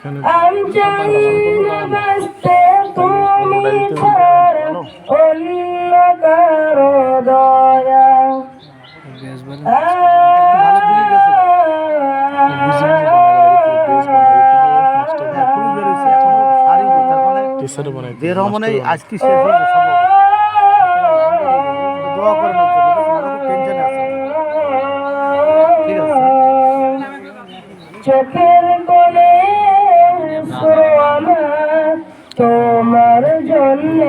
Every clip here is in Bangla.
আমি চাই না বাঁচতে তুমি ছাড়া অন্য কারও দয়া যে রমনে আজকে শেষ সম্ভব দোয়া করেন টেনশনে আছি। ঠিক আছে তোমার জন্য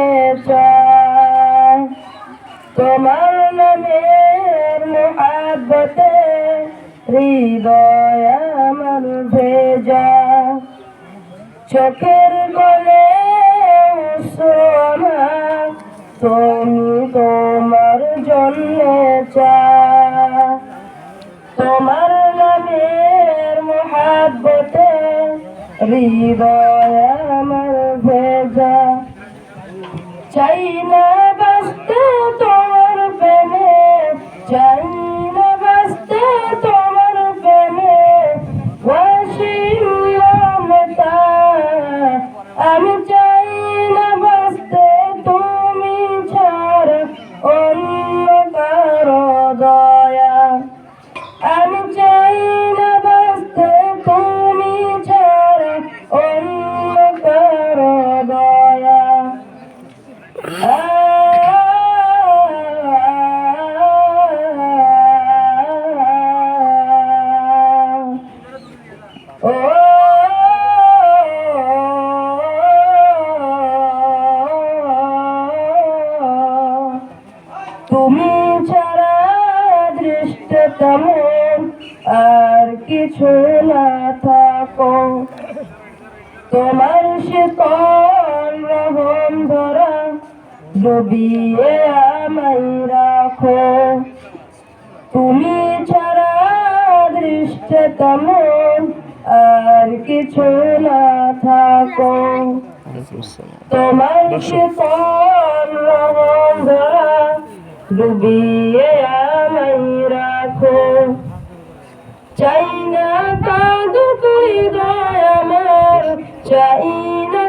তোমার নামের মোহাব্বতে হৃদয় আমার ভেজা। চোখের আমার তুমি তোমার জন্য তোমার নামের মোহাব্বতে হৃদয় ভেজা। চাই না বাঁচতে তোমার প্রেমে চাই না বাঁচতে তোমার প্রেমে আমি চাই না বাঁচতে তুমি ছাড়া অন্য কারও দয়া। আমি চাই তুমি ছাড়া দৃষ্ট তেমন আর কিছু না থাকো। তোমার শীতল রহম ধরা ডুবিয়ে আমায় রাখো। তুমি ছাড়া দৃষ্ট তেমন আর কিছু না থাকো। তোমার শীতল ডুবিয়ে আমায় রাখো। চাই না কাঁদো তুই দয়া আমার চাই না